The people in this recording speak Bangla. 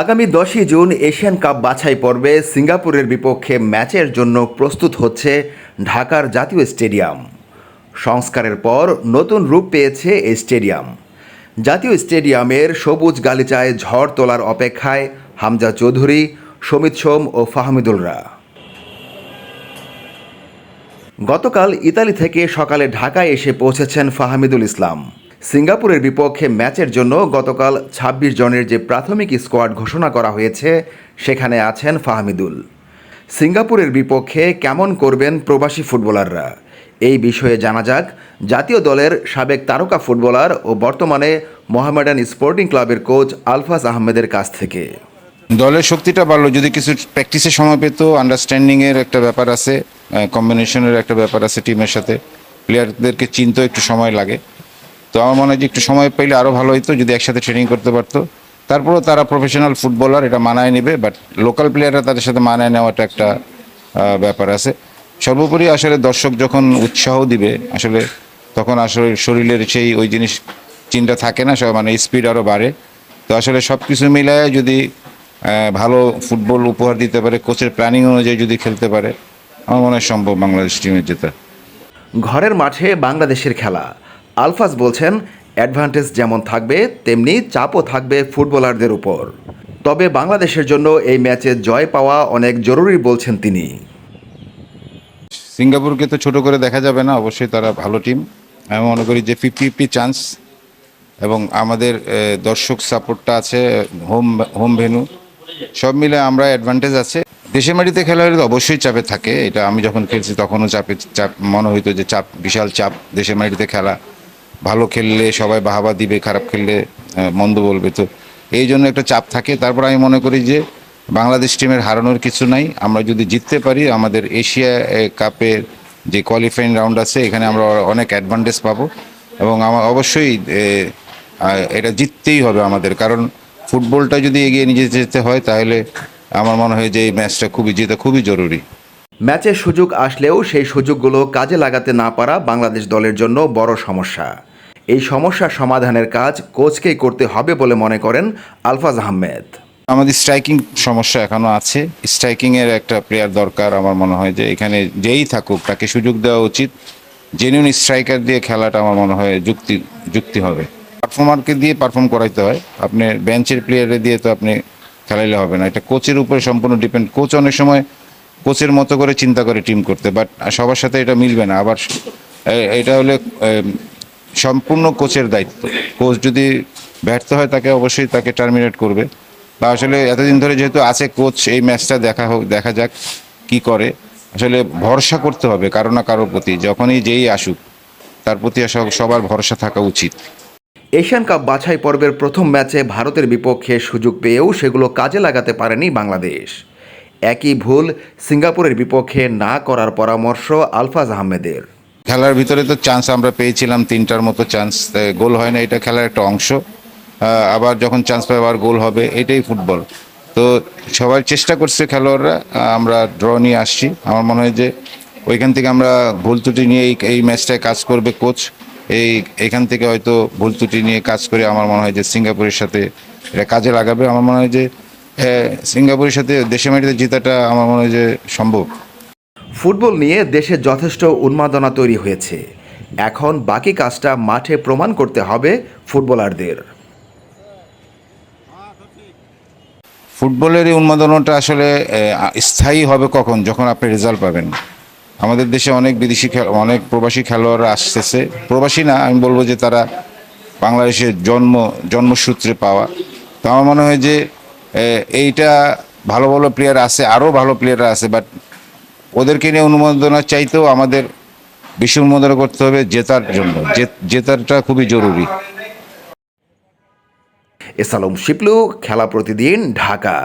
আগামী দশই জুন এশিয়ান কাপ বাছাই পর্বে সিঙ্গাপুরের বিপক্ষে ম্যাচের জন্য প্রস্তুত হচ্ছে ঢাকার জাতীয় স্টেডিয়াম। সংস্কারের পর নতুন রূপ পেয়েছে এই স্টেডিয়াম। জাতীয় স্টেডিয়ামের সবুজ গালিচায় ঝড় তোলার অপেক্ষায় হামজা চৌধুরী, সমিত সোম ও ফাহমিদুলরা। গতকাল ইতালি থেকে সকালে ঢাকায় এসে পৌঁছেছেন ফাহমিদুল ইসলাম। সিঙ্গাপুরের বিপক্ষে ম্যাচের জন্য গতকাল ২৬ জনের যে প্রাথমিক স্কোয়াড ঘোষণা করা হয়েছে, সেখানে আছেন ফাহমিদুল। সিঙ্গাপুরের বিপক্ষে কেমন করবেন প্রবাসী ফুটবলাররা? এই বিষয়ে জানা যাক। জাতীয় দলের সাবেক তারকা ফুটবলার ও বর্তমানে মোহামেডান স্পোর্টিং ক্লাবের কোচ আলফাজ আহমেদের কাছ থেকে। দলের শক্তিটা বাড়লো। যদি কিছু প্র্যাকটিসের সময় পেত, আন্ডারস্ট্যান্ডিংয়ের একটা ব্যাপার আছে কম্বিনেশনের একটা ব্যাপার আছে টিমের সাথে। প্লেয়ারদেরকে চিনতেও একটু সময় লাগে। তো আমার মনে হয় যে একটু সময় পাইলে আরও ভালো হতো যদি একসাথে ট্রেনিং করতে পারতো। তারপরেও তারা প্রফেশনাল ফুটবলার এটা মানায় নেবে বাট লোকাল প্লেয়াররা তাদের সাথে মানায় নেওয়াটা একটা ব্যাপার আছে। সর্বোপরি আসলে দর্শক যখন উৎসাহ দিবে, আসলে তখন আসলে শরীরের সেই ওই জিনিস চিন্তা থাকে না, সব মানে স্পিড আরও বাড়ে। তো আসলে সব কিছু মিলায় যদি ভালো ফুটবল উপহার দিতে পারে কোচের প্ল্যানিং অনুযায়ী যদি খেলতে পারে, আমার মনে হয় সম্ভব বাংলাদেশ টিমের জেতা। ঘরের মাঠে বাংলাদেশের খেলা। আলফাজ বলছেন অ্যাডভান্টেজ যেমন থাকবে, তেমনি চাপও থাকবে ফুটবলারদের উপর। তবে বাংলাদেশের জন্য এই ম্যাচে জয় পাওয়া অনেক জরুরি বলছেন তিনি। সিঙ্গাপুরকে তো ছোট করে দেখা যাবে না, অবশ্যই তারা ভালো টিম। আমি মনে করি যে ফিফটি ফিফটি চান্স এবং আমাদের দর্শক সাপোর্টটা আছে, হোম হোম ভেনু। সব মিলে আমরা অ্যাডভান্টেজ আছে। দেশের মাটিতে খেলা হলে তো অবশ্যই চাপে থাকে, এটা আমি যখন খেলছি তখনও চাপে, চাপ, মনে হইতো যে চাপ, বিশাল চাপ, দেশের মাটিতে খেলা। ভালো খেললে, সবাই বাহাবা দিবে, খারাপ খেললে মন্দ বলবে। তো এই জন্য একটা চাপ থাকে। তারপর আমি মনে করি যে বাংলাদেশ টিমের হারানোর কিছু নাই। আমরা যদি জিততে পারি, আমাদের এশিয়া কাপের যে কোয়ালিফাইং রাউন্ড আছে, এখানে আমরা অনেক অ্যাডভান্টেজ পাবো। এবং আমার অবশ্যই এটা জিততেই হবে আমাদের। কারণ ফুটবলটা যদি এগিয়ে নিয়ে যেতে হয়, তাহলে আমার মনে হয় যে এই ম্যাচটা খুবই, জেতা খুবই জরুরি। ম্যাচের সুযোগ আসলেও সেই সুযোগগুলো কাজে লাগাতে না পারা বাংলাদেশ দলের জন্য বড় সমস্যা। এই সমস্যা সমাধানের কাজ কোচকেই করতে হবে বলে মনে করেন আলফাজ আহমেদ। আমাদের স্ট্রাইকিং সমস্যা এখনও আছে। স্ট্রাইকিং এর একটা প্লেয়ার দরকার আমার মনে হয় যে এখানে যেই থাকুক, তাকে সুযোগ দেওয়া উচিত। জেনুইন স্ট্রাইকার দিয়ে খেলাটা আমার মনে হয় যুক্তি যুক্তি হবে। পারফর্মারকে দিয়ে পারফর্ম করাইতে হয়। আপনি বেঞ্চের প্লেয়ারে দিয়ে তো আপনি খেলাইলে হবে না। এটা কোচের উপরে সম্পূর্ণ ডিপেন্ড কোচ অনেক সময় কোচের মতো করে চিন্তা করে টিম করতে বাট সবার সাথে এটা মিলবে না। আবার এটা হলে সম্পূর্ণ কোচের দায়িত্ব। কোচ যদি ব্যর্থ হয়, তাকে অবশ্যই তাকে টার্মিনেট করবে। বা আসলে এতদিন ধরে যেহেতু আছে কোচ, এই ম্যাচটা দেখা হোক, দেখা যাক কি করে। আসলে ভরসা করতে হবে কারও না কারোর প্রতি, যখনই যেই আসুক, তার প্রতি সবার ভরসা থাকা উচিত। এশিয়ান কাপ বাছাই পর্বের প্রথম ম্যাচে ভারতের বিপক্ষে সুযোগ পেয়েও সেগুলো কাজে লাগাতে পারেনি বাংলাদেশ। একই ভুল সিঙ্গাপুরের বিপক্ষে না করার পরামর্শ আলফাজ আহমেদের। খেলার ভিতরে তো চান্স আমরা পেয়েছিলাম, তিনটার মতো চান্স গোল হয় না, এটা খেলার একটা অংশ। আবার যখন চান্স পাই আবার গোল হবে, এটাই ফুটবল তো সবাই চেষ্টা করছে খেলোয়াড়রা আমরা ড্র নিয়ে আসছি। আমার মনে হয় যে ওইখান থেকে আমরা ভুল ত্রুটি নিয়ে এই এই ম্যাচটায় কাজ করবে কোচ এই এখান থেকে হয়তো ভুল ত্রুটি নিয়ে কাজ করে আমার মনে হয় যে সিঙ্গাপুরের সাথে এটা কাজে লাগাবে। আমার মনে হয় যে সিঙ্গাপুরের সাথে দেশে মাটিতে জেতাটা আমার মনে হয় যে সম্ভব। ফুটবল নিয়ে দেশে যথেষ্ট উন্মাদনা তৈরি হয়েছে। এখন বাকি কাজটা মাঠে প্রমাণ করতে হবে ফুটবলারদের। ফুটবলের এই উন্মাদনাটা আসলে স্থায়ী হবে কখন? যখন আপনি রেজাল্ট পাবেন। আমাদের দেশে অনেক বিদেশি অনেক প্রবাসী খেলোয়াড়রা আসতেছে। প্রবাসী না, আমি বলব যে তারা বাংলাদেশের জন্ম, জন্মসূত্রে পাওয়া। তো আমার মনে হয় যে এইটা ভালো ভালো প্লেয়ার আছে, আরও ভালো প্লেয়াররা আছে বাট ওদেরকে নিয়ে অনুমোদনা চাইতেও আমাদের বেশি অনুমোদনা করতে হবে জেতার জন্য। জেতাটা খুবই জরুরি। এসালম শিপলু, খেলা প্রতিদিন ঢাকা।